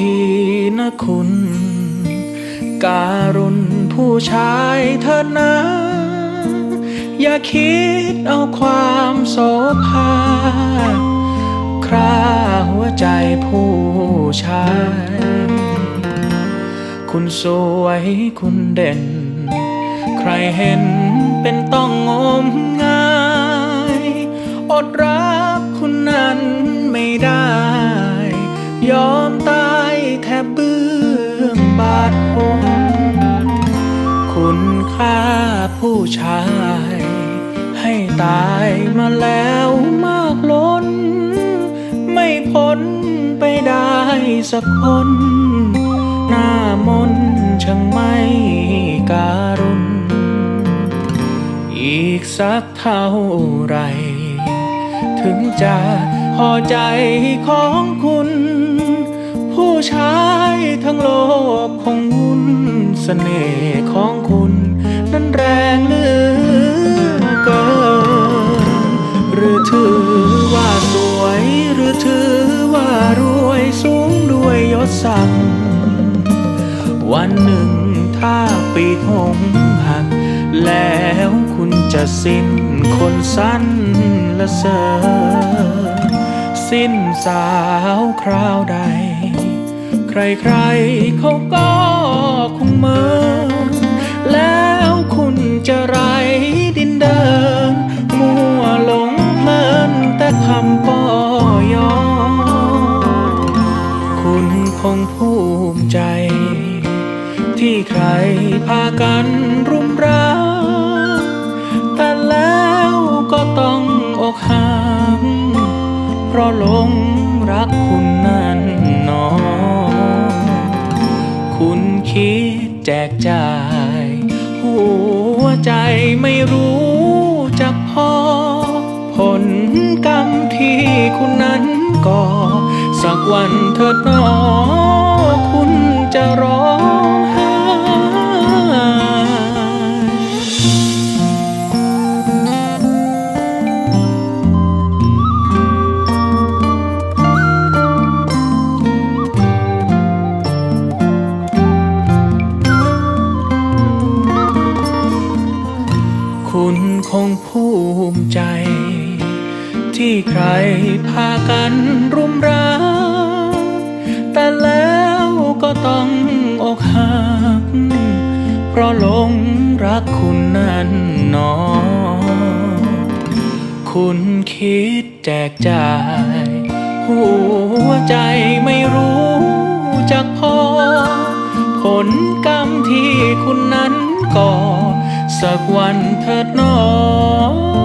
ทีนะคุณ การุณผู้ชายเธอนะ อย่าคิดเอาความโสภาคราหัวใจผู้ชาย คุณสวยคุณเด่น ใครเห็นเป็นต้องงมงายอดรักคุณนั้นไม่ได้ ยอมตายแทบเบื้อ บาดผมคุณค่าผู้ชาย ให้ตายมาแล้วมากล้น ไม่พ้นไปได้สักคน หน้ามนช่างไม่การุณ อีกสักเท่าไหรถึงจะพอใจของคุณ ผู้ชาย ทั้งโลกคงวุ่นเสน่ห์ของคุณ นั้นแรงเหลือเกิน หรือถือว่าสวย หรือถือว่ารวยสูงด้วยยศศักดิ์วันหนึ่งถ้าปีกหงหัก แล้วคุณจะสิ้นคนสั้นละเสอสิ้นสาวคราวใด ใครๆเขาก็คงเมินแล้วคุณจะไรดินเดิน มัวหลงเพลินแต่คำป้อยอ คุณคงภูมิใจ ที่ใครพากันรุมรักแต่แล้วก็ต้องอกหักเพราะหลงรักคุณ แจกจ่าย หัวใจไม่รู้จักพอ ผลกรรมที่คุณนั้นก่อ สักวันเถิดหนอ ภูมิใจ ที่ใครพากันรุมรักแต่แล้วก็ต้องอกหัก เพราะหลงรักคุณนั้นหนอ คุณคิดแจกจ่าย หัวใจไม่รู้จักพอ ผลกรรมที่คุณนั้นก่อสักวันเถิด หนอ